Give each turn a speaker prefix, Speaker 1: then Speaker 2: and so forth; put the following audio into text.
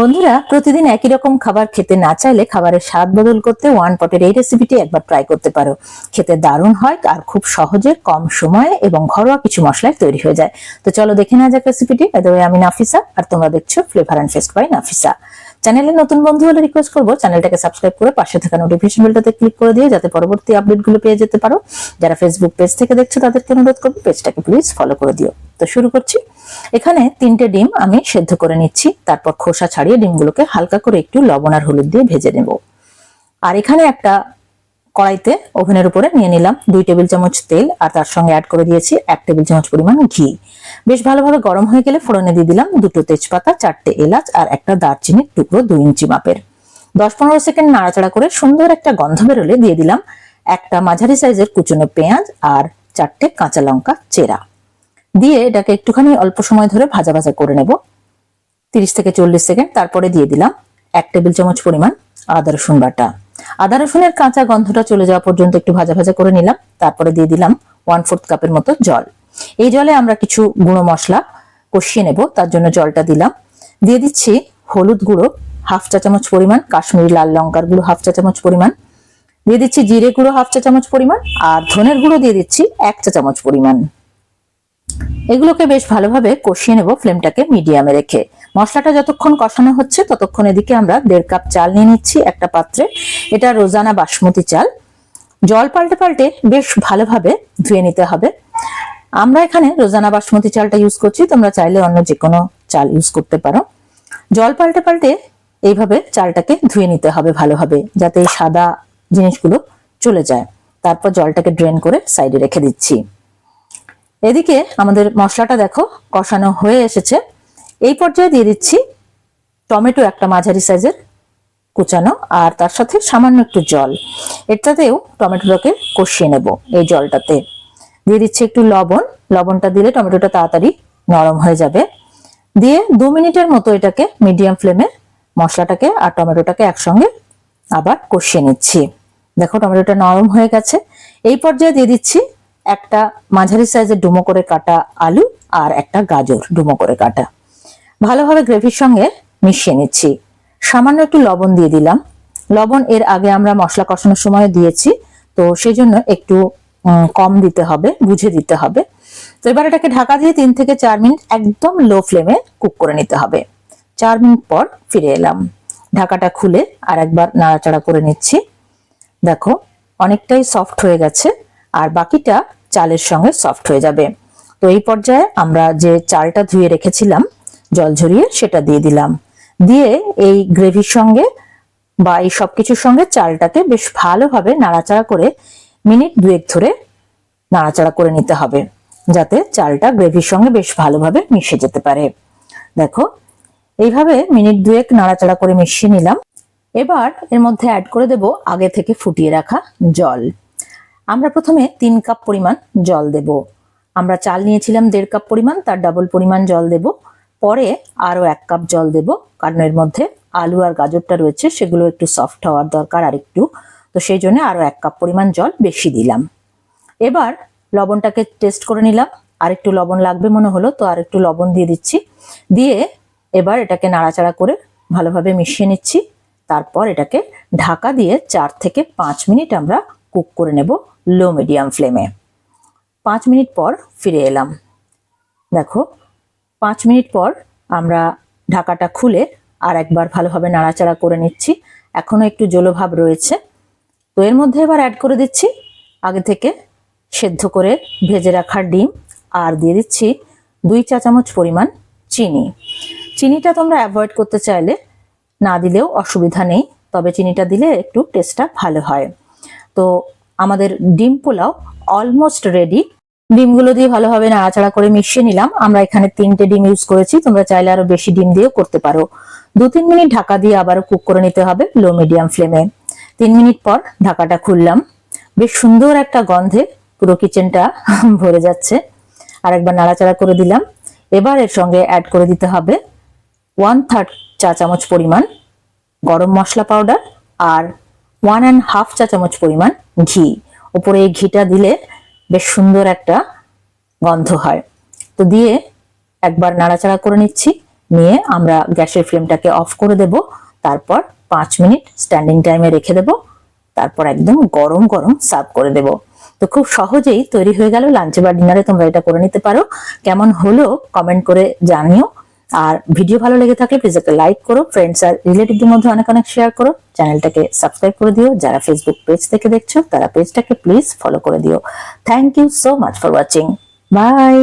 Speaker 1: বন্ধুরা, প্রতিদিন একই রকম খাবার খেতে না চাইলে খাবারের স্বাদ বদল করতে ওয়ান পটের এই রেসিপিটি একবার ট্রাই করতে পারো। খেতে দারুণ হয় আর খুব সহজে কম সময়ে এবং ঘরোয়া কিছু মশলায় তৈরি হয়ে যায়। তো চলো দেখে নেওয়া যাক রেসিপিটি আমি নাফিসা, আর তোমরা দেখছ flavour and fest by Nafisa. চ্যানেলে নতুন বন্ধু হলে রিকোয়েস্ট করব, চ্যানেলটাকে সাবস্ক্রাইব করে পাশে থাকা নোটিফিকেশন বেলটাতে ক্লিক করে দিয়ে যাতে পরবর্তী আপডেটগুলো পেয়ে যেতে পারো। যারা ফেসবুক পেজ থেকে দেখছ, তাদেরকে অনুরোধ করব পেজটাকে প্লিজ ফলো করে দিও। তো শুরু করছি। এখানে তিনটে ডিম আমি সেদ্ধ করে নিচ্ছি, তারপর খোসা ছাড়িয়ে ডিমগুলোকে হালকা করে একটু লবণ আর হলুদ দিয়ে ভেজে নেব। আর এখানে একটা কড়াইতে ওভেনের উপরে নিয়ে নিলাম দুই টেবিল চামচ তেল আর তার সঙ্গে অ্যাড করে দিয়েছি এক টেবিল চামচ পরিমাণ ঘি। বেশ ভালোভাবে গরম হয়ে গেলে ফোড়নে দিয়ে দিলাম দুটো তেজপাতা, চারটে এলাচ আর একটা দারচিনির টুকরো দুই ইঞ্চি মাপের। দশ পনেরো সেকেন্ড নাড়াচাড়া করে সুন্দর একটা গন্ধ বেরোলে দিয়ে দিলাম একটা মাঝারি সাইজের কুচনো পেঁয়াজ আর চারটে কাঁচা লঙ্কা চেরা। দিয়ে এটাকে একটুখানি অল্প সময় ধরে ভাজা ভাজা করে নেব। তিরিশ থেকে চল্লিশ সেকেন্ড তারপরে দিয়ে দিলাম এক টেবিল চামচ পরিমাণ আদা রসুন বাটা। আদা রসুনের কাঁচা গন্ধটা চলে যাওয়া পর্যন্ত একটু ভাজা ভাজা করে নিলাম। তারপরে দিয়ে দিলাম ওয়ান ফোর্থ কাপের মতো জল। এই জলে আমরা কিছু গুঁড়ো মশলা কষিয়ে নেব, তার জন্য জলটা দিলাম। দিয়ে দিচ্ছি হলুদ গুঁড়ো হাফ চা চামচ পরিমাণ, কাশ্মীরি লাল লঙ্কার গুঁড়ো হাফ চা চামচ পরিমাণ। দিয়ে দিচ্ছি জিরে গুঁড়ো হাফ চা চামচ পরিমাণ, আর ধনের গুঁড়ো দিয়ে দিচ্ছি এক চা চামচ পরিমাণ। এগুলোকে বেশ ভালোভাবে কষিয়ে নেব ফ্লেমটাকে মিডিয়ামে রেখে। মশলাটা যতক্ষণ কষানো হচ্ছে, ততক্ষণ এদিকে আমরা দেড় কাপ চাল নিয়ে নিচ্ছি, একটা পাত্রে। এটা রোজানা বাসমতি চাল। জল পাল্টে পাল্টে বেশ ভালোভাবে ধুয়ে নিতে হবে। আমরা এখানে রোজানা বাসমতি চালটা ইউজ করছি, তোমরা চাইলে অন্য যে কোনো চাল ইউজ করতে পারো। জল পাল্টে পাল্টে এইভাবে চালটাকে ধুয়ে নিতে হবে ভালোভাবে, যাতে এই সাদা জিনিসগুলো চলে যায়। তারপর জলটাকে ড্রেন করে সাইডে রেখে দিচ্ছি। এদিকে আমাদের মশলাটা দেখো, কষানো হয়ে এসেছে। এই পর্যায়ে দিয়ে দিচ্ছি টমেটো একটা মাঝারি সাইজের কুচানো আর তার সাথে সামান্য একটু জল। এটাতেও টমেটোটাকে কষিয়ে নেব এই জলটাতে। দিয়ে দিচ্ছি একটু লবণ। লবণটা দিলে টমেটোটা তাড়াতাড়ি নরম হয়ে যাবে। দিয়ে দু মিনিটের মতো এটাকে মিডিয়াম ফ্লেমে মশলাটাকে আর টমেটোটাকে একসঙ্গে আবার কষিয়ে নিচ্ছি। দেখো টমেটোটা নরম হয়ে গেছে। এই পর্যায়ে দিয়ে দিচ্ছি একটা মাঝারি সাইজের ডুমো করে কাটা আলু আর একটা গাজর ডুমো করে কাটা। ভালোভাবে গ্রেভির সঙ্গে মিশিয়ে নিচ্ছি। সামান্য একটু লবণ দিয়ে দিলাম। লবণ এর আগে আমরা মশলা কষানোর সময় দিয়েছি, তো সেই জন্য একটু কম দিতে হবে, বুঝে দিতে হবে। তো এবার এটাকে ঢাকা দিয়ে তিন থেকে চার মিনিট একদম লো ফ্লেমে কুক করে নিতে হবে। চার মিনিট পর ফিরে এলাম। ঢাকাটা খুলে আর একবার নাড়াচাড়া করে নিচ্ছি। দেখো, অনেকটাই সফট হয়ে গেছে আর বাকিটা চালের সঙ্গে সফট হয়ে যাবে। তো এই পর্যায়ে আমরা যে চালটা ধুয়ে রেখেছিলাম, জল ঝরিয়ে সেটা দিয়ে দিলাম। দিয়ে এই গ্রেভির সঙ্গে বা এই সবকিছুর সঙ্গে চালটাকে বেশ ভালোভাবে নাড়াচাড়া করে মিনিট দুয়েক ধরে নাড়াচাড়া করে নিতে হবে, যাতে চালটা গ্রেভির সঙ্গে বেশ ভালোভাবে মিশে যেতে পারে। দেখো, এইভাবে মিনিট দুয়েক নাড়াচাড়া করে মিশিয়ে নিলাম। এবার এর মধ্যে অ্যাড করে দেব আগে থেকে ফুটিয়ে রাখা জল। আমরা প্রথমে তিন কাপ পরিমাণ জল দেব। আমরা চাল নিয়েছিলাম দেড় কাপ পরিমাণ, তার ডাবল পরিমাণ জল দেব। পরে আরও এক কাপ জল দেব, কারণ এর মধ্যে আলু আর গাজরটা রয়েছে, সেগুলো একটু সফট হওয়ার দরকার আর একটু তো সেই জন্য আরও এক কাপ পরিমাণ জল বেশি দিলাম। এবার লবণটাকে টেস্ট করে নিলাম। আর একটু লবণ লাগবে মনে হলো, তো আর একটু লবণ দিয়ে দিচ্ছি। দিয়ে এবার এটাকে নাড়াচাড়া করে ভালোভাবে মিশিয়ে নিচ্ছি। তারপর এটাকে ঢাকা দিয়ে চার থেকে পাঁচ মিনিট আমরা কুক করে নেব লো মিডিয়াম ফ্লেমে পাঁচ মিনিট পর ফিরে এলাম। দেখো পাঁচ মিনিট পর আমরা ঢাকাটা খুলে আর একবার ভালোভাবে নাড়াচাড়া করে নিচ্ছি। এখনও একটু জলভাব রয়েছে। তো এর মধ্যে এবার অ্যাড করে দিচ্ছি আগে থেকে সেদ্ধ করে ভেজে রাখা ডিম আর দিয়ে দিচ্ছি দুই চা চামচ পরিমাণ চিনি। চিনিটা তোমরা অ্যাভয়েড করতে চাইলে না দিলেও অসুবিধা নেই, তবে চিনিটা দিলে একটু টেস্টটা ভালো হয়। তো আমাদের ডিম পোলাও অলমোস্ট রেডি ডিমগুলো দিয়ে ভালোভাবে নাড়াচাড়া করে মিশিয়ে নিলাম। আমরা এখানে তিনটে ডিম ইউজ করেছি। তোমরা চাইলে আরও বেশি ডিম দিয়েও করতে পারো। দু তিন মিনিট ঢাকা দিয়ে আবারও কুক করে নিতে হবে লো মিডিয়াম ফ্লেমে তিন মিনিট পর ঢাকাটা খুললাম। বেশ সুন্দর একটা গন্ধে পুরো কিচেনটা ভরে যাচ্ছে। আর একবার নাড়াচাড়া করে দিলাম। এবার এর সঙ্গে অ্যাড করে দিতে হবে ওয়ান থার্ড চা চামচ পরিমাণ গরম মশলা পাউডার আর ওয়ান অ্যান্ড হাফ চা চামচ পরিমাণ ঘি। ওপরে এই ঘিটা দিলে বেশ সুন্দর একটা গন্ধ হয়। তো দিয়ে একবার নাড়াচাড়া করে নিচ্ছি, নিয়ে আমরা গ্যাসের ফ্লেমটাকে অফ করে দেব, তারপর পাঁচ মিনিট স্ট্যান্ডিং টাইমে রেখে দেব, তারপর একদম গরম গরম সার্ভ করে দেব। তো খুব সহজেই তৈরি হয়ে গেল লাঞ্চে বা ডিনারে তোমরা এটা করে নিতে পারো। কেমন হলো কমেন্ট করে জানিও। আর ভিডিও ভালো লেগে থাকলে প্লিজ একটা লাইক করো ফ্রেন্ডস আর রিলেটিভদের মধ্যে অনেক অনেক শেয়ার করো। চ্যানেলটাকে সাবস্ক্রাইব করে দিও। যারা ফেসবুক পেজ থেকে দেখছ, তারা পেজটাকে প্লিজ ফলো করে দিও। Thank you so much for watching bye